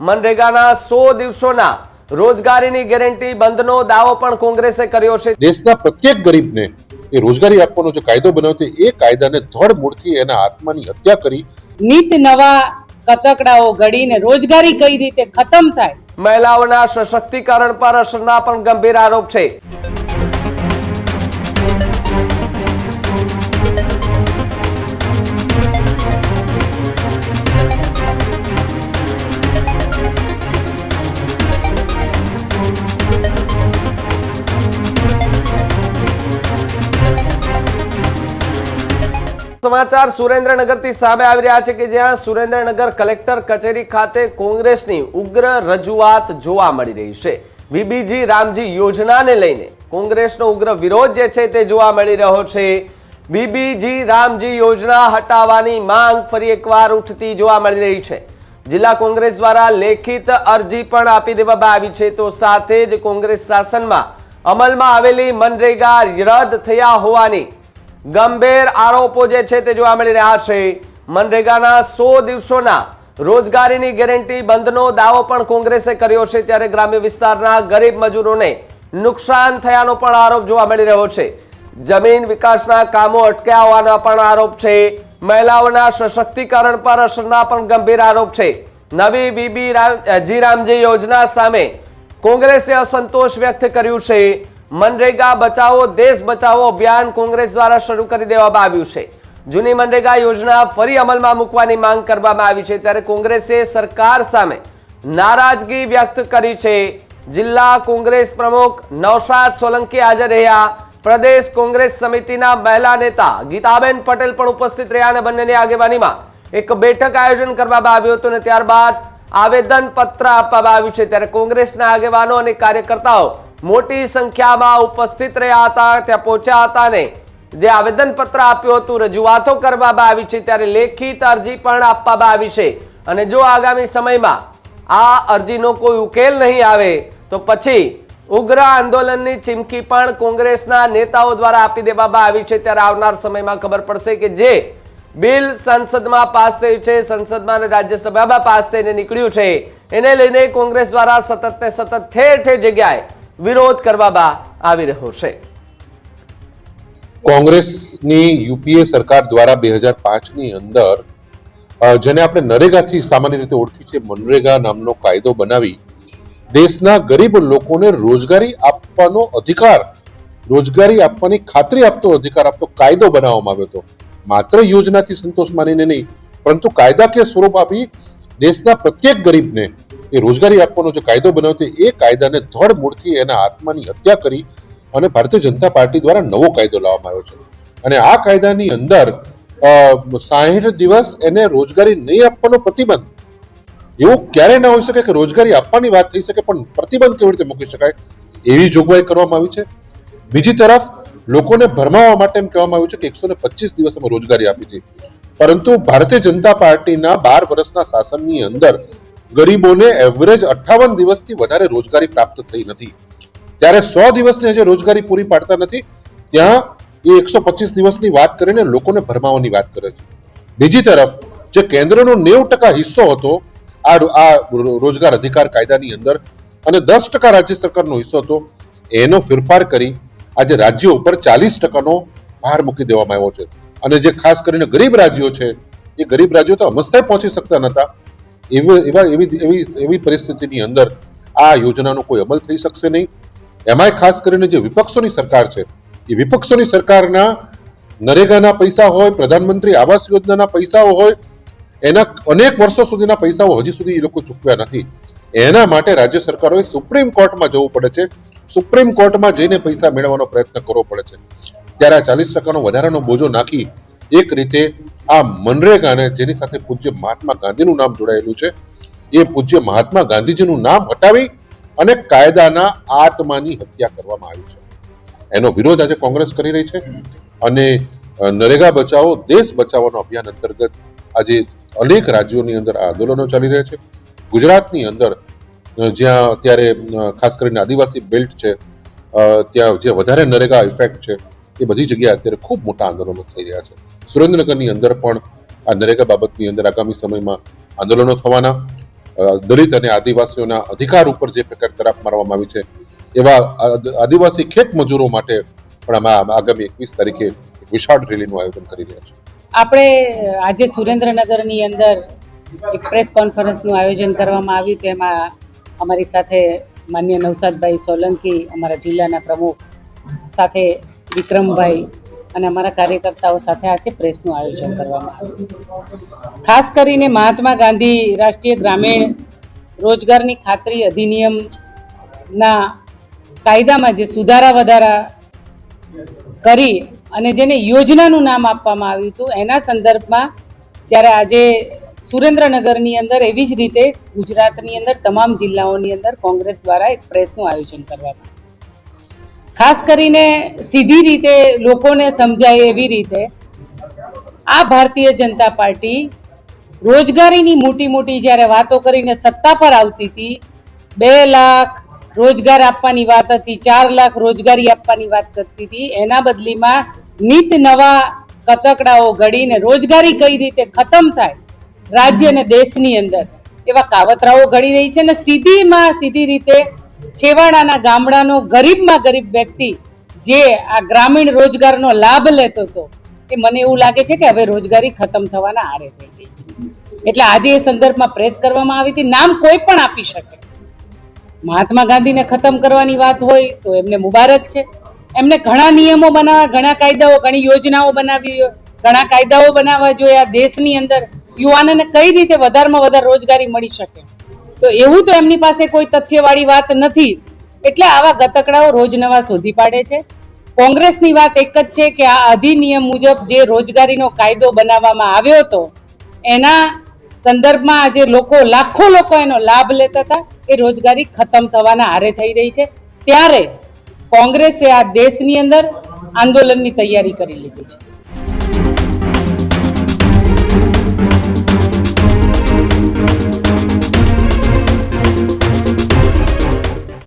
મનરેગાના સો દિવસોના રોજગારીની ગેરંટી બંધનો દાવો પણ કોંગ્રેસે કર્યો છે. દેશના પ્રત્યેક ગરીબને એ રોજગારી આપવાનો જે કાયદો બનાવ્યો છે એ કાયદાને ધડ મૂળથી એના આત્માની હત્યા કરી. નિત નવા કતકડાઓ ઘડીને રોજગારી કઈ રીતે ખતમ થાય? મહિલાઓના સશક્તિકરણ પર અસરના પણ ગંભીર આરોપ છે. સમાચાર સુરેન્દ્રનગરથી સામે આવી રહ્યા છે કે જ્યાં સુરેન્દ્રનગર કલેક્ટર કચેરી ખાતે કોંગ્રેસની ઉગ્ર રજૂઆત જોવા મળી રહી છે. વીબીજી રામજી યોજનાને લઈને કોંગ્રેસનો ઉગ્ર વિરોધ જે છે તે જોવા મળી રહ્યો છે. વીબીજી રામજી યોજના હટાવવાની માંગ ફરી એકવાર ઉઠતી જોવા મળી રહી છે. જિલ્લા કોંગ્રેસ દ્વારા લેખિત અરજી પણ આપી દેવામાં આવી છે. તો સાથે જ કોંગ્રેસ શાસનમાં અમલમાં આવેલી મનરેગા રદ થયા હોવાની ગંભીર આરોપો જે છે તે જોવા મળી રહ્યા છે. મનરેગાના સો દિવસોના રોજગારીની ગેરંટી બંધનો દાવો પણ કોંગ્રેસે કર્યો છે ત્યારે ગ્રામ્ય વિસ્તારના ગરીબ મજૂરોને નુકસાન થયાનો પણ આરોપ જોવા મળી રહ્યો છે. જમીન વિકાસના કામો અટક્યા હોવાનો પણ આરોપ છે. મહિલાઓના સશક્તિકરણ પર અસરના પણ ગંભીર આરોપ છે. નવી બીબી રામ જી રામજી યોજના સામે કોંગ્રેસે અસંતોષ વ્યક્ત કર્યું છે. મનરેગા બચાવો, દેશ બચાવો અભિયાન કોંગ્રેસ દ્વારા શરૂ કરી દેવામાં આવ્યું છે. જૂની મનરેગા યોજના ફરી અમલમાં મૂકવાની માંગ કરવામાં આવી છે ત્યારે કોંગ્રેસે સરકાર સામે નારાજગી વ્યક્ત કરી છે. જિલ્લા કોંગ્રેસ પ્રમુખ નવસાદ સોલંકી હાજર રહ્યા. પ્રદેશ કોંગ્રેસ સમિતિના મહિલા નેતા ગીતાબેન પટેલ પણ ઉપસ્થિત રહ્યા અને બંનેની આગેવાનીમાં એક બેઠક આયોજન કરવામાં આવ્યું હતું અને ત્યારબાદ આવેદન પત્ર આપવામાં આવ્યું છે. ત્યારે કોંગ્રેસના આગેવાનો અને કાર્યકર્તાઓ મોટી સંખ્યામાં ઉપસ્થિત રહ્યા હતા, ત્યાં પહોંચ્યા હતા ને જે આવેદન પત્ર આપ્યું હતું, રજૂઆતો કરવામાં આવી છે, ત્યારે લેખિત અરજી પણ આપવામાં આવી છે. અને જો આગામી સમયમાં આ અરજીનો કોઈ ઉકેલ નહીં આવે, તો પછી ઉગ્ર આંદોલનની ચીમકી પણ કોંગ્રેસના નેતાઓ દ્વારા આપી દેવામાં આવી છે. ત્યારે આવનાર સમયમાં ખબર પડશે કે જે બિલ સંસદમાં પાસ થયું છે, સંસદમાં અને રાજ્યસભામાં પાસ થઈને નીકળ્યું છે. એને લઈને કોંગ્રેસ દ્વારા સતત ને સતત ઠેર ઠેર જગ્યાએ વિરોધ કરવામાં આવી રહ્યો છે. કોંગ્રેસની યુપીએ સરકાર દ્વારા બે હજાર પાંચની અંદર જેને આપણે નરેગાથી સામાન્ય રીતે ઓળખી છે, મનરેગા નામનો કાયદો બનાવી, દેશના ગરીબ લોકોને રોજગારી આપવાનો અધિકાર, રોજગારી આપવાની ખાતરી આપતો અધિકાર, આપતો કાયદો બનાવવામાં આવ્યો હતો. માત્ર યોજનાથી સંતોષ માનીને નહીં, પરંતુ કાયદાકીય સ્વરૂપ આપી દેશના પ્રત્યેક ગરીબને એ રોજગારી આપવાનો જે કાયદો બન્યો તે એ કાયદાને ધડ મૂળથી એના આત્માની હત્યા કરી અને ભારતીય જનતા પાર્ટી દ્વારા નવો કાયદો લાવવામાં આવ્યો છે. અને આ કાયદાની અંદર સાહીઠ દિવસ એને રોજગારી નહીં આપવાનો પ્રતિબંધ. એવું ક્યારેય ના હોઈ શકે કે રોજગારી આપવાની વાત થઈ શકે, પણ પ્રતિબંધ કેવી રીતે મૂકી શકાય? એવી જોગવાઈ કરવામાં આવી છે. બીજી તરફ, લોકોને ભરમાવવા માટે એમ કહેવામાં આવ્યું છે કે એકસો ને પચીસ દિવસ અમે રોજગારી આપી છે. પરંતુ ભારતીય જનતા પાર્ટીના બાર વર્ષના શાસનની અંદર ગરીબોને એવરેજ અઠ્ઠાવન દિવસથી વધારે રોજગારી પ્રાપ્ત થઈ નથી. ત્યારે સો દિવસની જે રોજગારી પૂરી પાડતા નથી, ત્યાં એ એકસો પચીસ દિવસની વાત કરીને લોકોને ભરમાવાની વાત કરે છે. બીજી તરફ, જે કેન્દ્રનો નેવું ટકા હિસ્સો હતો, આ આ રોજગાર અધિકાર કાયદાની અંદર, અને દસ ટકા રાજ્ય સરકારનો હિસ્સો હતો, એનો ફેરફાર કરી આજે રાજ્યો ઉપર ચાલીસ ટકાનો ભાર મૂકી દેવામાં આવ્યો છે. અને જે ખાસ કરીને ગરીબ રાજ્યો છે, એ ગરીબ રાજ્યો તો અમસ્તા પહોંચી શકતા નહોતા એવી એવા એવી એવી એવી પરિસ્થિતિની અંદર આ યોજનાનો કોઈ અમલ થઈ શકશે નહીં. એમાંય ખાસ કરીને જે વિપક્ષોની સરકાર છે, એ વિપક્ષોની સરકારના નરેગાના પૈસા હોય, પ્રધાનમંત્રી આવાસ યોજનાના પૈસાઓ હોય, એના અનેક વર્ષો સુધીના પૈસાઓ હજી સુધી એ લોકો ચૂકવ્યા નથી. એના માટે રાજ્ય સરકારોએ સુપ્રીમ કોર્ટમાં જવું પડે છે. સુપ્રીમ કોર્ટમાં જઈને પૈસા મેળવવાનો પ્રયત્ન કરવો પડે છે. ત્યારે આ ચાલીસ ટકાનો વધારાનો બોજો નાખી એક રીતે આ મનરેગાને જેની સાથે પૂજ્ય મહાત્મા ગાંધીનું નામ જોડાયેલું છે, એ પૂજ્ય મહાત્મા ગાંધીજીનું નામ હટાવી અને કાયદાના આત્માની હત્યા કરવામાં આવી છે. એનો વિરોધ આજે કોંગ્રેસ કરી રહી છે અને નરેગા બચાવો, દેશ બચાવોનો અભિયાન અંતર્ગત આજે અનેક રાજ્યોની અંદર આ આંદોલનો ચાલી રહ્યા છે. ગુજરાતની અંદર જ્યાં અત્યારે ખાસ કરીને આદિવાસી બેલ્ટ છે ત્યાં જે વધારે નરેગા ઇફેક્ટ છે, એ બધી જગ્યાએ અત્યારે ખૂબ મોટા આંદોલનો થઈ રહ્યા છે. સુરેન્દ્રનગરની અંદર પણ આ નરેગા બાબતની અંદર આગામી સમયમાં આંદોલનો થવાના દલિત અને આદિવાસીઓના અધિકાર ઉપર જે પ્રકાર તરાપ મારવામાં આવી છે, એવા આદિવાસી ખેત મજૂરો માટે પણ આગામી એકવીસ તારીખે વિશાળ રેલીનું આયોજન કરી રહ્યા છે. આપણે આજે સુરેન્દ્રનગરની અંદર એક પ્રેસ કોન્ફરન્સનું આયોજન કરવામાં આવ્યું તેમાં અમારી સાથે માન્ય નવસાદભાઈ સોલંકી, અમારા જિલ્લાના પ્રમુખ સાથે વિક્રમભાઈ અને અમારા કાર્યકર્તાઓ સાથે આજે પ્રેસનું આયોજન કરવામાં આવ્યું ખાસ કરીને મહાત્મા ગાંધી રાષ્ટ્રીય ગ્રામીણ રોજગારની ખાતરી અધિનિયમના કાયદામાં જે સુધારા વધારા કરી અને જેને યોજનાનું નામ આપવામાં આવ્યું હતું, એના સંદર્ભમાં જ્યારે આજે સુરેન્દ્રનગરની અંદર એવી જ રીતે ગુજરાતની અંદર તમામ જિલ્લાઓની અંદર કોંગ્રેસ દ્વારા એક પ્રેસનું આયોજન કરવામાં. ખાસ કરીને સીધી રીતે લોકોને સમજાય એવી રીતે આ ભારતીય જનતા પાર્ટી રોજગારીની મોટી મોટી જ્યારે વાતો કરીને સત્તા પર આવતી હતી, બે લાખ રોજગાર આપવાની વાત હતી, ચાર લાખ રોજગારી આપવાની વાત કરતી હતી, એના બદલીમાં નિત નવા કતકડાઓ ઘડીને રોજગારી કઈ રીતે ખતમ થાય રાજ્ય અને દેશની અંદર, એવા કાવતરાઓ ઘડી રહી છે અને સીધીમાં સીધી રીતે છેવાડાના ગામડાનો ગરીબમાં ગરીબ વ્યક્તિ જે આ ગ્રામીણ રોજગારનો લાભ લેતો હતો, એ મને એવું લાગે છે કે હવે રોજગારી ખતમ થવાના આરે થઈ ગઈ છે. એટલે આજે એ સંદર્ભમાં પ્રેસ કરવામાં આવી હતી. નામ કોઈ પણ આપી શકે. મહાત્મા ગાંધીને ખતમ કરવાની વાત હોય તો એમને મુબારક છે. એમને ઘણા નિયમો બનાવવા, ઘણા કાયદાઓ, ઘણી યોજનાઓ બનાવી, ઘણા કાયદાઓ બનાવવા જોઈએ આ દેશની અંદર. યુવાનોને કઈ રીતે વધારેમાં વધારે રોજગારી મળી શકે? તો એવું તો એમની પાસે કોઈ તથ્યવાળી વાત નથી. એટલે આવા ગતકડાઓ રોજ નવા શોધી પાડે છે. કોંગ્રેસની વાત એક જ છે કે આ અધિનિયમ મુજબ જે રોજગારીનો કાયદો બનાવવામાં આવ્યો હતો, એના સંદર્ભમાં આજે લોકો, લાખો લોકો એનો લાભ લેતા હતા. એ રોજગારી ખતમ થવાના હારે થઈ રહી છે. ત્યારે કોંગ્રેસે આ દેશની અંદર આંદોલનની તૈયારી કરી લીધી છે.